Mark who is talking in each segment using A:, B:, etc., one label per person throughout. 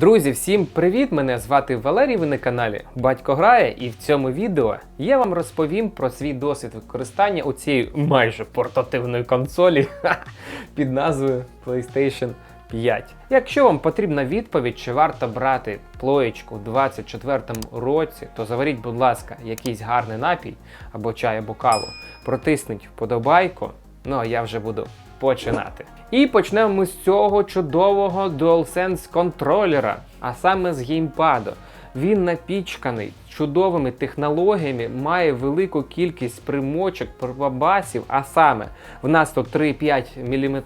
A: Друзі, всім привіт! Мене звати Валерій. Ви на каналі Батько Грає, і в цьому відео я вам розповім про свій досвід використання у цієї майже портативної консолі під назвою PlayStation 5. Якщо вам потрібна відповідь, чи варто брати плоєчку у 24-му році, то заваріть, будь ласка, якийсь гарний напій або чай, або каву, протисніть вподобайку. Ну а я вже буду починати. І почнемо ми з цього чудового DualSense контролера, а саме з геймпаду. Він напічканий чудовими технологіями, має велику кількість примочок, прибабасів, а саме в нас тут 3,5 мм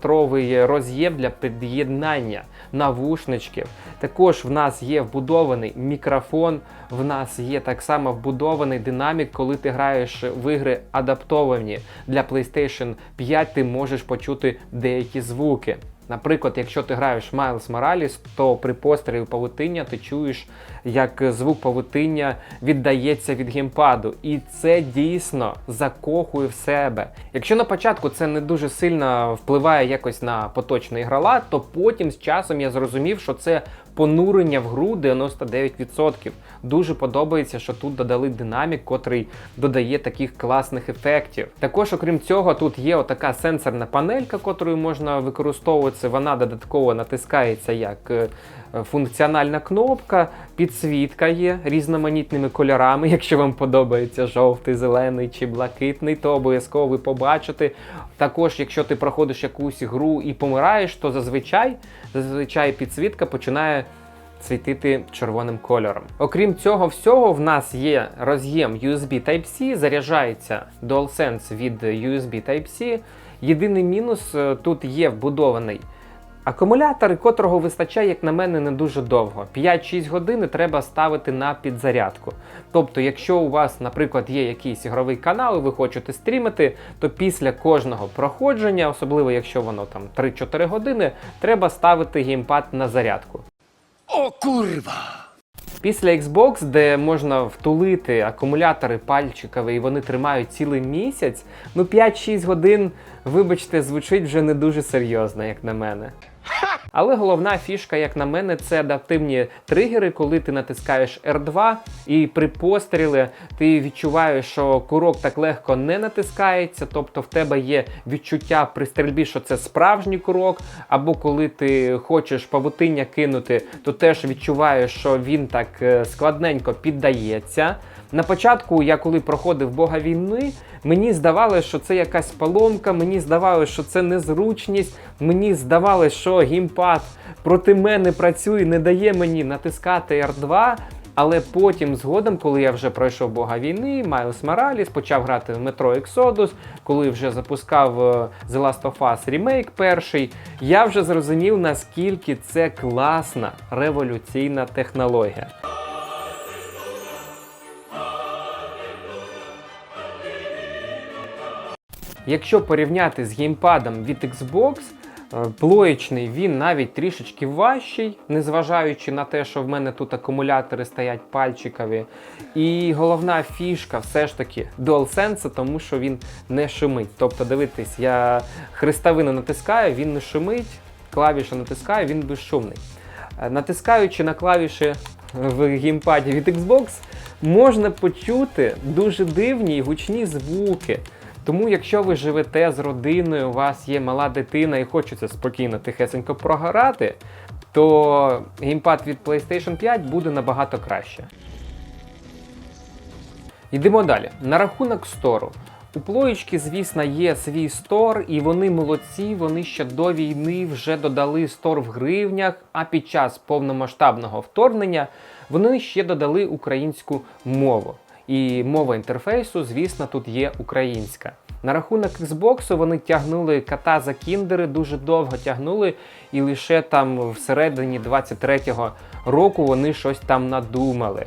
A: роз'єм для під'єднання навушничків. Також в нас є вбудований мікрофон, в нас є так само вбудований динамік, коли ти граєш в ігри адаптовані для PlayStation 5, ти можеш почути деякі звуки. Наприклад, якщо ти граєш Майлз Мораліс, то при пострілі павутиння ти чуєш, як звук павутиння віддається від геймпаду. І це дійсно закохує в себе. Якщо на початку це не дуже сильно впливає якось на поточний грала, то потім з часом я зрозумів, що це понурення в гру 99%. Дуже подобається, що тут додали динамік, котрий додає таких класних ефектів. Також, окрім цього, тут є отака сенсорна панелька, котрою можна використовувати. Вона додатково натискається як е, функціональна кнопка, підсвітка є різноманітними кольорами. Якщо вам подобається жовтий, зелений чи блакитний, то обов'язково ви побачите. Також, якщо ти проходиш якусь гру і помираєш, то зазвичай, зазвичай підсвітка починає світити червоним кольором. Окрім цього всього, в нас є роз'єм USB Type-C, заряджається DualSense від USB Type-C. Єдиний мінус е, тут є вбудований акумулятор, котрого вистачає, як на мене, не дуже довго. 5-6 годин треба ставити на підзарядку. Тобто, якщо у вас, наприклад, є якийсь ігровий канал, і ви хочете стрімити, то після кожного проходження, особливо якщо воно там 3-4 години, треба ставити геймпад на зарядку.
B: O kurwa!
A: Після Xbox, де можна втулити акумулятори пальчикові і вони тримають цілий місяць, ну 5-6 годин, вибачте, звучить вже не дуже серйозно, як на мене. Але головна фішка, як на мене, це адаптивні тригери, коли ти натискаєш R2 і при пострілі ти відчуваєш, що курок так легко не натискається, тобто в тебе є відчуття при стрільбі, що це справжній курок, або коли ти хочеш павутиння кинути, то теж відчуваєш, що він так е, складненько піддається. На початку, я коли проходив Бога війни, мені здавалося, що це якась поломка, мені здавалося, що це незручність, мені здавалося, що геймпад проти мене працює, не дає мені натискати R2. Але потім, згодом, коли я вже пройшов Бога війни, Майлз Мораліс, почав грати в Metro Exodus, коли вже запускав е, The Last of Us ремейк перший, я вже зрозумів, наскільки це класна революційна технологія. Якщо порівняти з геймпадом від Xbox, е, плоєчний він навіть трішечки важчий, незважаючи на те, що в мене тут акумулятори стоять пальчикові. І головна фішка все ж таки DualSense, тому що він не шумить. Тобто, дивитись, я хрестовину натискаю, він не шумить, клавішу натискаю, він безшумний. Е, Натискаючи на клавіші в геймпаді від Xbox, можна почути дуже дивні і гучні звуки. Тому, якщо ви живете з родиною, у вас є мала дитина і хочеться спокійно тихесенько програти, то геймпад від PlayStation 5 буде набагато краще. Йдемо далі. На рахунок стору. У плоєчки, звісно, є свій стор, і вони молодці. Вони ще до війни вже додали стор в гривнях, а під час повномасштабного вторгнення вони ще додали українську мову. І мова інтерфейсу, звісно, тут є українська. На рахунок Xbox вони тягнули кота за кіндери, дуже довго тягнули, і лише там всередині 23-го року вони щось там надумали.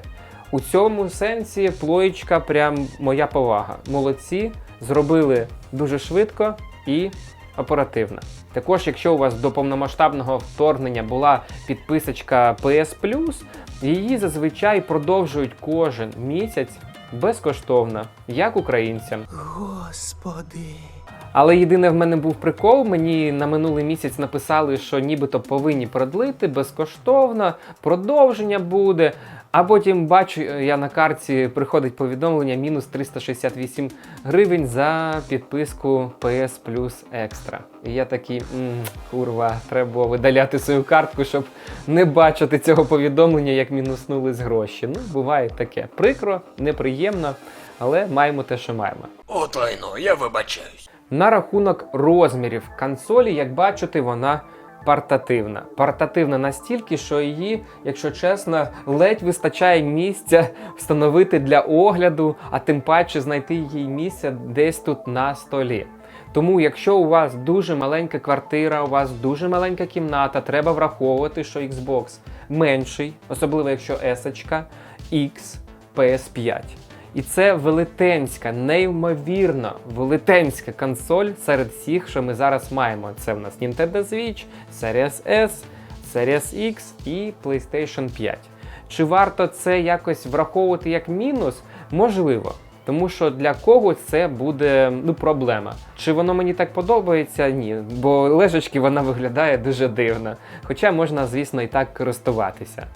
A: У цьому сенсі плоєчка прям моя повага. Молодці, зробили дуже швидко і оперативно. Також, якщо у вас до повномасштабного вторгнення була підписочка PS її зазвичай продовжують кожен місяць безкоштовно, як українцям.
B: Господи!
A: Але єдине в мене був прикол. Мені на минулий місяць написали, що нібито повинні продлити безкоштовно, продовження буде. А потім бачу, я на карті приходить повідомлення мінус 368 гривень за підписку PS Plus Extra. І я такий, курва, треба видаляти свою картку, щоб не бачити цього повідомлення, як мінуснулись гроші. Ну, буває таке. Прикро, неприємно, але маємо те, що маємо.
B: Отойно, я вибачаюсь.
A: На рахунок розмірів консолі, як бачите, вона портативна. Портативна настільки, що її, якщо чесно, ледь вистачає місця встановити для огляду, а тим паче знайти їй місце десь тут на столі. Тому, якщо у вас дуже маленька квартира, у вас дуже маленька кімната, треба враховувати, що Xbox менший, особливо якщо S, X, PS5. І це велетенська, неймовірно велетенська консоль серед всіх, що ми зараз маємо. Це в нас Nintendo Switch, Series S, Series X і PlayStation 5. Чи варто це якось враховувати як мінус? Можливо. Тому що для когось це буде ну, проблема. Чи воно мені так подобається? Ні. Бо лежачки вона виглядає дуже дивно. Хоча можна, звісно, і так користуватися.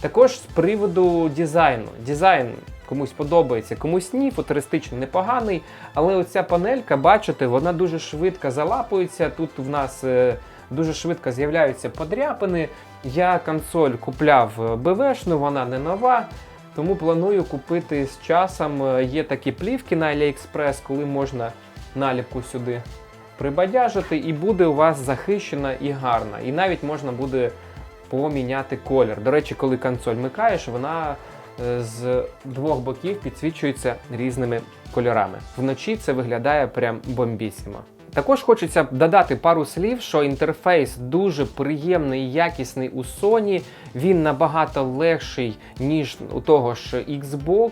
A: Також з приводу дизайну. Дизайн комусь подобається, комусь ні, футуристично непоганий. Але оця панелька, бачите, вона дуже швидко залапується. Тут в нас е, дуже швидко з'являються подряпини. Я консоль купляв е, БВшну, вона не нова. Тому планую купити з часом. Е, Є такі плівки на AliExpress, коли можна наліпку сюди прибадяжити, і буде у вас захищена і гарна. І навіть можна буде поміняти колір. До речі, коли консоль микаєш, вона з двох боків підсвічується різними кольорами. Вночі це виглядає прям бомбісімо. Також хочеться додати пару слів, що інтерфейс дуже приємний і якісний у Sony. Він набагато легший, ніж у того ж Xbox.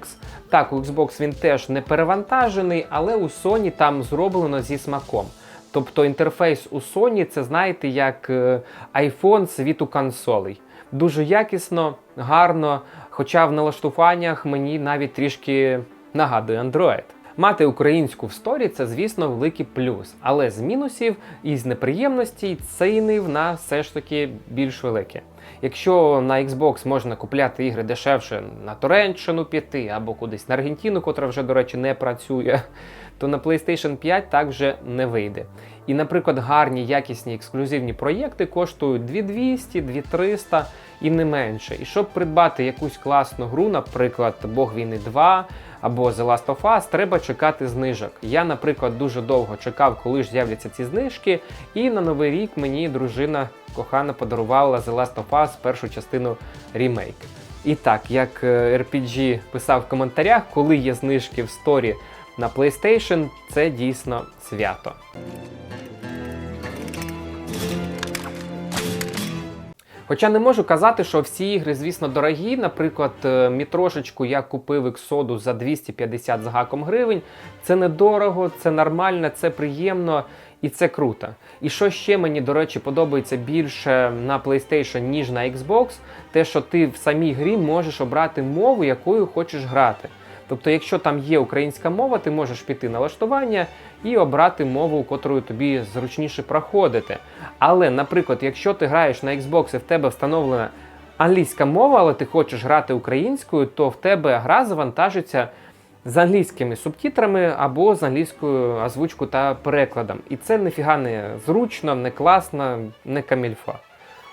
A: Так, у Xbox він теж не перевантажений, але у Sony там зроблено зі смаком. Тобто інтерфейс у Sony це знаєте як е, iPhone світу консолей. Дуже якісно, гарно, хоча в налаштуваннях мені навіть трішки нагадує Android. Мати українську в сторі це, звісно, великий плюс, але з мінусів і з неприємностей ціни в нас все ж таки більш великі. Якщо на Xbox можна купляти ігри дешевше на Туреччину піти або кудись на Аргентину, котра вже, до речі, не працює, то на PlayStation 5 так вже не вийде. І, наприклад, гарні якісні ексклюзивні проєкти коштують 2200, 2300 і не менше. І щоб придбати якусь класну гру, наприклад, Бог війни 2 або The Last of Us, треба чекати знижок. Я, наприклад, дуже довго чекав, коли ж з'являться ці знижки, і на новий рік мені дружина кохана подарувала The Last of Us першу частину ремейк. І так, як е, RPG писав в коментарях, коли є знижки в сторі на PlayStation, це дійсно свято. Хоча не можу казати, що всі ігри, звісно, дорогі. Наприклад, е, мітрошечку я купив Exodus за 250 з гаком гривень. Це недорого, це нормально, це приємно і це круто. І що ще мені, до речі, подобається більше на PlayStation, ніж на Xbox, те, що ти в самій грі можеш обрати мову, якою хочеш грати. Тобто, якщо там є українська мова, ти можеш піти на лаштування і обрати мову, котрою тобі зручніше проходити. Але, наприклад, якщо ти граєш на Xbox і в тебе встановлена англійська мова, але ти хочеш грати українською, то в тебе гра завантажиться з англійськими субтитрами або з англійською озвучкою та перекладом. І це ніфіга не зручно, не класно, не камільфа.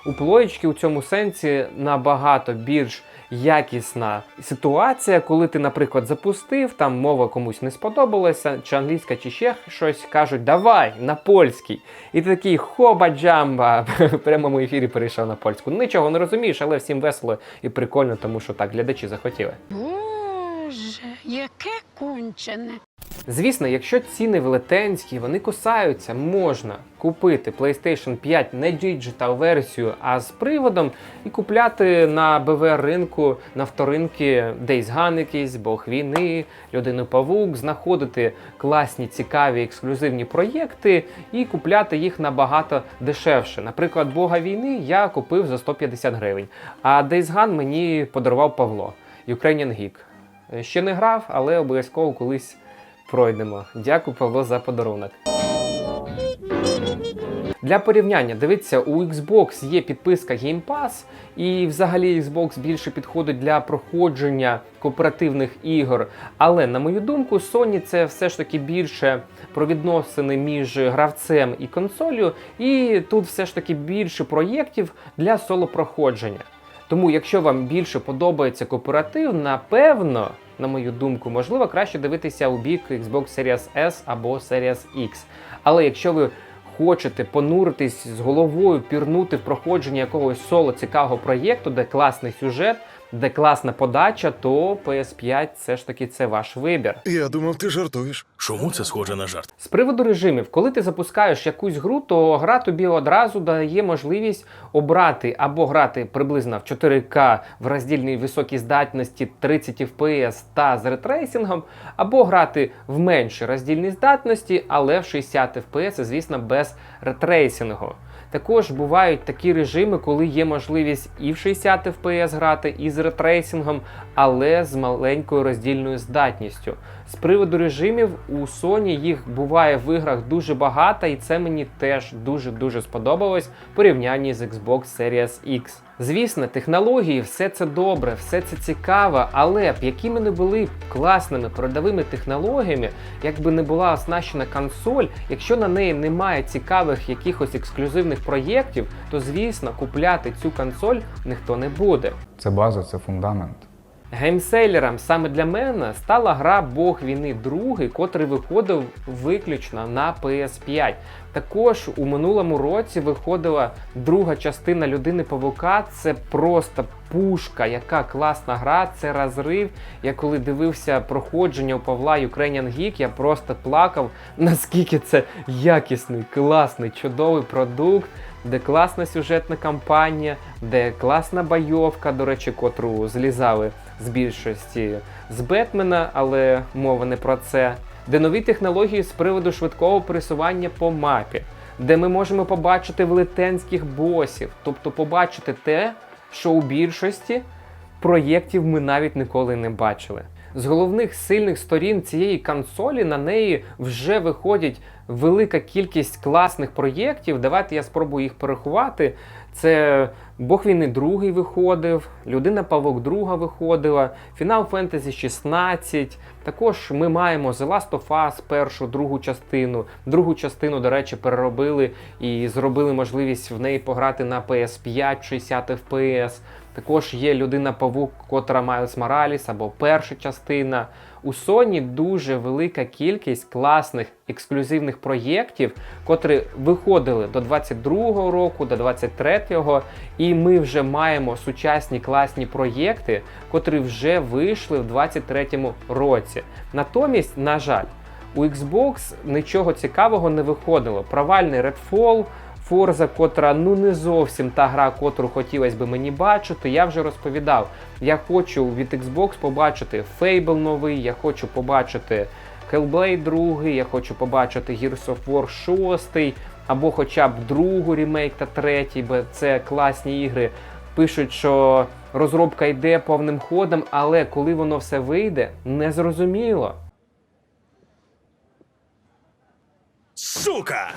A: У плоєчки у цьому сенсі набагато більш якісна ситуація, коли ти, наприклад, запустив, там мова комусь не сподобалася, чи англійська, чи ще щось кажуть, давай на польський. І ти такий хоба джамба в прямому ефірі перейшов на польську. Нічого не розумієш, але всім весело і прикольно, тому що так глядачі захотіли.
C: Боже, яке кончене.
A: Звісно, якщо ціни велетенські, вони кусаються, можна купити PlayStation 5 не діджитал версію, а з приводом і купляти на БВ ринку на вторинки Days Gone якийсь, Бог війни, Людину Павук, знаходити класні, цікаві ексклюзивні проєкти і купляти їх набагато дешевше. Наприклад, Бога війни я купив за 150 гривень, а Days Gone мені подарував Павло, Ukrainian Geek. Ще не грав, але обов'язково колись пройдемо. Дякую, Павло, за подарунок. Для порівняння, дивіться, у Xbox є підписка Game Pass, і взагалі Xbox більше підходить для проходження кооперативних ігор. Але на мою думку, Sony це все ж таки більше про відносини між гравцем і консолью, і тут все ж таки більше проєктів для соло-проходження. Тому, якщо вам більше подобається кооператив, напевно, на мою думку, можливо, краще дивитися у бік Xbox Series S або Series X. Але якщо ви хочете понуритись з головою, пірнути в проходження якогось соло цікавого проєкту, де класний сюжет, де класна подача, то PS5 все ж таки це ваш вибір.
D: Я думав, ти жартуєш.
B: Чому це схоже на жарт?
A: З приводу режимів, коли ти запускаєш якусь гру, то гра тобі одразу дає можливість обрати або грати приблизно в 4К в роздільній високій здатності 30 FPS та з ретрейсингом, або грати в меншій роздільній здатності, але в 60 FPS, звісно, без ретрейсингу. Також бувають такі режими, коли є можливість і в 60 FPS грати, і з ретрейсингом, але з маленькою роздільною здатністю. З приводу режимів у Sony їх буває в іграх дуже багато, і це мені теж дуже-дуже сподобалось в порівнянні з Xbox Series X. Звісно, технології, все це добре, все це цікаво, але б якими не були класними передовими технологіями, якби не була оснащена консоль, якщо на неї немає цікавих якихось ексклюзивних проєктів, то звісно купляти цю консоль ніхто не буде.
E: Це база, це фундамент.
A: Геймсейлером саме для мене стала гра Бог війни 2, котрий виходив виключно на PS5. Також у минулому році виходила друга частина людини Павука. Це просто пушка, яка класна гра, це розрив. Я коли дивився проходження у Павла Ukrainian Geek, я просто плакав, наскільки це якісний, класний, чудовий продукт де класна сюжетна кампанія, де класна бойовка, до речі, котру злізали з більшості з Бетмена, але мова не про це. Де нові технології з приводу швидкого пересування по мапі, де ми можемо побачити велетенських босів, тобто побачити те, що у більшості проєктів ми навіть ніколи не бачили. З головних сильних сторін цієї консолі на неї вже виходять велика кількість класних проєктів. Давайте я спробую їх порахувати. Це Бог війни другий виходив, Людина Павок друга виходила, Final Fantasy 16. Також ми маємо The Last of Us, першу, другу частину. Другу частину, до речі, переробили і зробили можливість в неї пограти на PS5 60 FPS. Також є людина Павук, котра Майлз Мораліс або перша частина. У Sony дуже велика кількість класних ексклюзивних проєктів, котрі виходили до 22-го року, до 23-го, і ми вже маємо сучасні класні проєкти, котрі вже вийшли в 23-му році. Натомість, на жаль, у Xbox нічого цікавого не виходило. Провальний Redfall, Forza, котра ну не зовсім та гра, котру хотілося би мені бачити. Я вже розповідав. Я хочу від Xbox побачити Fable новий, я хочу побачити Hellblade 2, я хочу побачити Gears of War 6, або хоча б другу ремейк та третій, бо це класні ігри. Пишуть, що розробка йде повним ходом, але коли воно все вийде, незрозуміло.
D: Сука!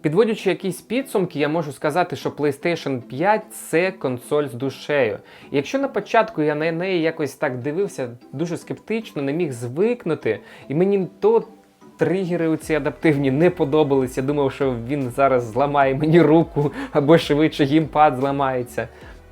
A: Підводячи якісь підсумки, я можу сказати, що PlayStation 5 це консоль з душею. І якщо на початку я на неї якось так дивився дуже скептично, не міг звикнути, і мені то тригери оці адаптивні не подобалися. Думав, що він зараз зламає мені руку або швидше геймпад зламається.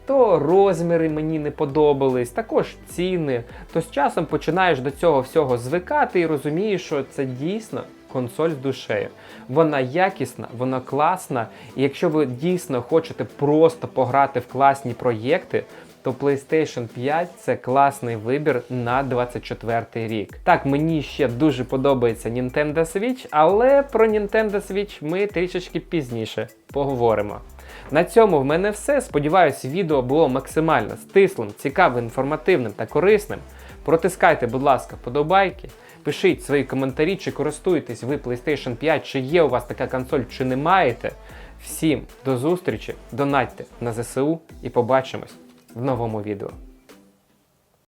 A: То розміри мені не подобались, також ціни. То з часом починаєш до цього всього звикати і розумієш, що це дійсно консоль з душею. Вона якісна, вона класна. І якщо ви дійсно хочете просто пограти в класні проєкти, то PlayStation 5 це класний вибір на 24 рік. Так, мені ще дуже подобається Nintendo Switch, але про Nintendo Switch ми трішечки пізніше поговоримо. На цьому в мене все. Сподіваюсь, відео було максимально стислим, цікавим, інформативним та корисним. Протискайте, будь ласка, подобайки. Пишіть свої коментарі, чи користуєтесь ви PlayStation 5, чи є у вас така консоль, чи не маєте. Всім до зустрічі, донатьте на ЗСУ і побачимось в новому відео.